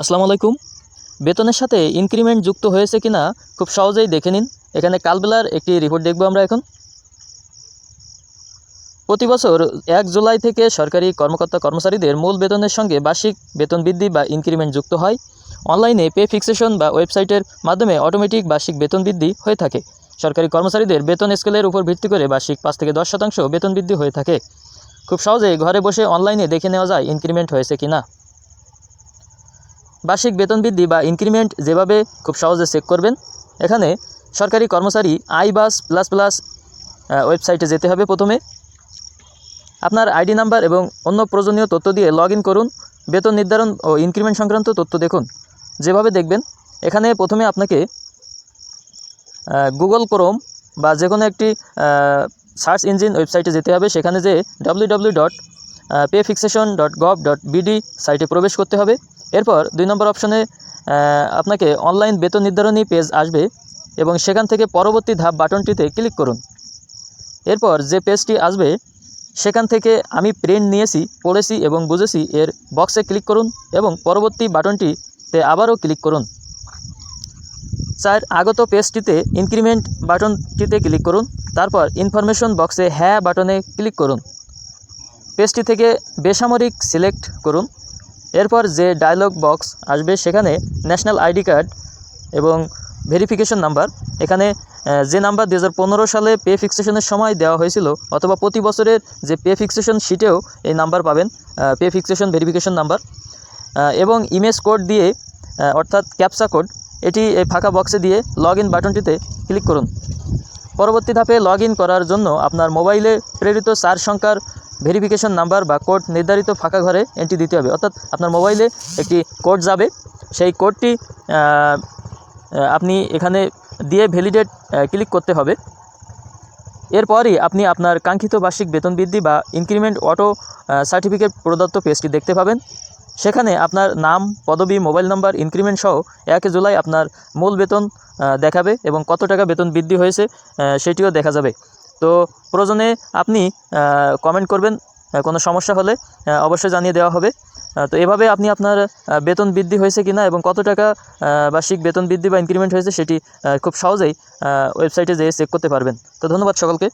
আসসালামু আলাইকুম। বেতনের সাথে ইনক্রিমেন্ট যুক্ত হয়েছে কিনা খুব সহজেই দেখে নিন। এখানে কালবেলার একটি রিপোর্ট দেখব আমরা এখন। প্রতি বছর এক জুলাই থেকে সরকারি কর্মকর্তা কর্মচারীদের মূল বেতনের সঙ্গে বার্ষিক বেতন বৃদ্ধি বা ইনক্রিমেন্ট যুক্ত হয়। অনলাইনে পে ফিক্সেশন বা ওয়েবসাইটের মাধ্যমে অটোমেটিক বার্ষিক বেতন বৃদ্ধি হয়ে থাকে। সরকারি কর্মচারীদের বেতন স্কেলের উপর ভিত্তি করে বার্ষিক পাঁচ থেকে দশ শতাংশ বেতন বৃদ্ধি হয়ে থাকে। খুব সহজেই ঘরে বসে অনলাইনে দেখে নেওয়া যায় ইনক্রিমেন্ট হয়েছে কিনা। বার্ষিক বেতন বৃদ্ধি বা ইনক্রিমেন্ট যেভাবে খুব সহজে চেক করবেন, এখানে সরকারি কর্মচারী আই বাস প্লাস প্লাস ওয়েবসাইটে যেতে হবে প্রথমে। আপনার আইডি নাম্বার এবং অন্য প্রয়োজনীয় তথ্য দিয়ে লগ করুন। বেতন নির্ধারণ ও ইনক্রিমেন্ট সংক্রান্ত তথ্য দেখুন। যেভাবে দেখবেন, এখানে প্রথমে আপনাকে গুগল ক্রোম বা যে কোনো একটি সার্চ ইঞ্জিন ওয়েবসাইটে যেতে হবে। সেখানে যে W pay fixation dot gov dot BD সাইটে প্রবেশ করতে হবে। এরপর দুই নম্বর অপশনে আপনাকে অনলাইন বেতন নির্ধারণী পেজ আসবে এবং সেখান থেকে পরবর্তী ধাপ বাটনটিতে ক্লিক করুন। এরপর যে পেজটি আসবে, সেখান থেকে আমি প্রিন্ট নিয়েছি, পড়েছি এবং বুঝেছি এর বক্সে ক্লিক করুন এবং পরবর্তী বাটনটিতে আবারও ক্লিক করুন। চার আগত পেজটিতে ইনক্রিমেন্ট বাটনটিতে ক্লিক করুন। তারপর ইনফরমেশন বক্সে হ্যাঁ বাটনে ক্লিক করুন। পেজটি থেকে বেসামরিক সিলেক্ট করুন। এরপর যে ডায়লগ বক্স আসবে সেখানে ন্যাশনাল আইডি কার্ড এবং ভেরিফিকেশন নাম্বার এখানে যে নাম্বার দু হাজার পনেরো সালে পে ফিক্সেশনের সময় দেওয়া হয়েছিল অথবা প্রতি বছরের যে পে ফিক্সেশন শিটেও এই নাম্বার পাবেন পে ফিক্সেশন ভেরিফিকেশন নাম্বার এবং ইমেজ কোড দিয়ে অর্থাৎ ক্যাপসা কোড এটি এই ফাঁকা বক্সে দিয়ে লগ ইন বাটনটিতে ক্লিক করুন। পরবর্তী ধাপে লগ করার জন্য আপনার মোবাইলে প্রেরিত চার সংখ্যার ভেরিফিকেশন নাম্বার বা কোড নির্ধারিত ফাঁকা ঘরে এন্ট্রি দিতে হবে। অর্থাৎ আপনার মোবাইলে একটি কোড যাবে। সেই কোডটি আপনি এখানে দিয়ে ভ্যালিডেট ক্লিক করতে হবে। এরপরই আপনি আপনার কাঙ্ক্ষিত বার্ষিক বেতন বৃদ্ধি বা ইনক্রিমেন্ট অটো সার্টিফিকেট প্রদত্ত পেজটি দেখতে পাবেন। সেখানে আপনার নাম, পদবি, মোবাইল নাম্বার ইনক্রিমেন্ট সহ এক জুলাই আপনার মূল বেতন দেখাবে এবং কত টাকা বেতন বৃদ্ধি হয়েছে সেটিও দেখা যাবে। তো প্রয়োজনে আপনি কমেন্ট করবেন কোনো সমস্যা হলে অবশ্যই জানিয়ে দেওয়া হবে। তো এভাবে আপনি আপনার বেতন বৃদ্ধি হয়েছে কিনা এবং কত টাকা বার্ষিক বেতন বৃদ্ধি বা ইনক্রিমেন্ট হয়েছে সেটি খুব সহজেই ওয়েবসাইটে যেয়ে চেক করতে পারবেন। তো ধন্যবাদ সকলকে।